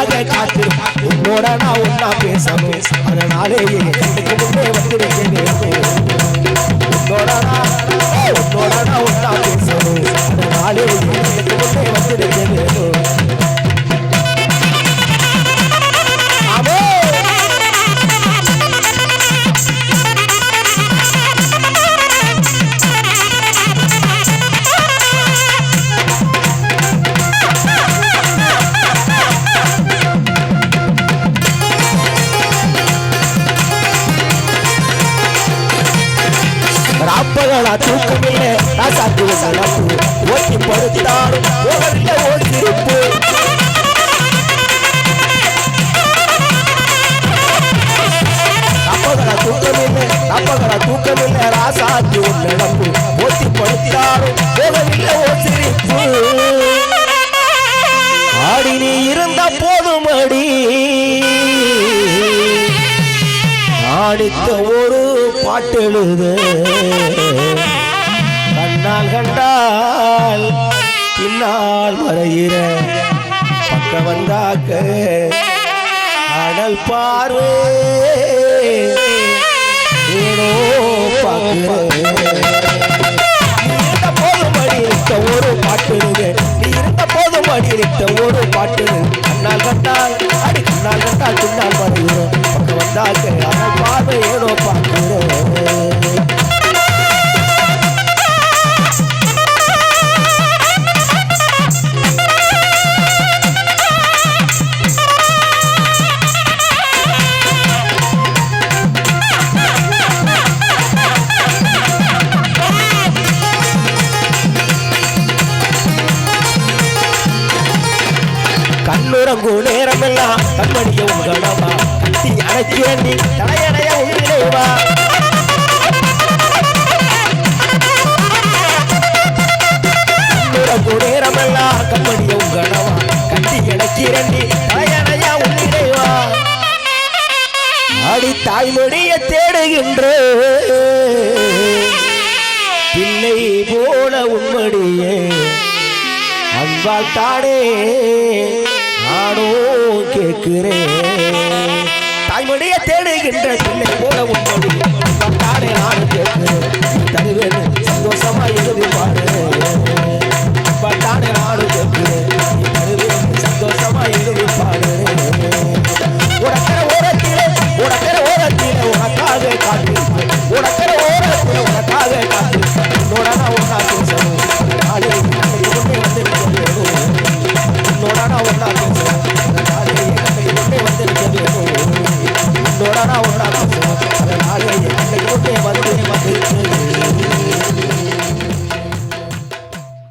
அழியாத காத்து உன்னோட நான் ஒன்னா பேசணும். அதனாலே என் கண்ணுக்கு வந்து உன்னோட நான் உன்னோட ராப்பகலா தூக்கமில்ல. ராசாத்து சலப்பு ஓட்டி படுத்தாலும் போகவில்லை ஓட்டிருப்பு ராப்பகலா தூக்கமில்ல. ராப்பகலா தூக்கமில்ல. ராசாத்து உள்ளடப்பு ஓட்டி படுத்தாலும் போகவில்லை ஓட்டிருப்பு ஆடி நீ இருந்த போதும் அடி. ஆடித்த பாட்டெழுத. கண்ணால் கண்டால் பின்னால் வரையிற பக்க வந்தாக்க அடல் பார்வை. ஏனோ பார்க்கிறேன் நீ ஒரு பாட்டுங்க நீ இருந்த போதும் அடித்த ஒரு பாட்டு கண்ணால் கண்டால் அடி கண்ணால் கண்டால் பின்னால் வரையிற பக்கம் வந்தாக்க அடல் பார்வை. ஏனோ பார்க்கிறேன் கண்ணுறங்கு நேரமெல்லாம் கண்மணிய உங்களமா கட்டி அணைக்கிறேன் நீ. தலையணைய உள்ளேவா கண்ணுறங்கு நேரமெல்லாம் கண்மணிய உங்களமா கட்டி அணைக்கிறேன் நீ. தலையடைய உள்ளேவா அடி தாய்மொழிய தேடுகின்ற பிள்ளை போல உண்மடியே அன்பால் தானே. நானும் கேட்கிறேன். தாய்மொழியை தேடுகின்ற பிள்ளை போல உண்மொழி அன்பால் நானும் கேட்கிறேன். தருவேன். சந்தோஷமா எழுதி பாடு.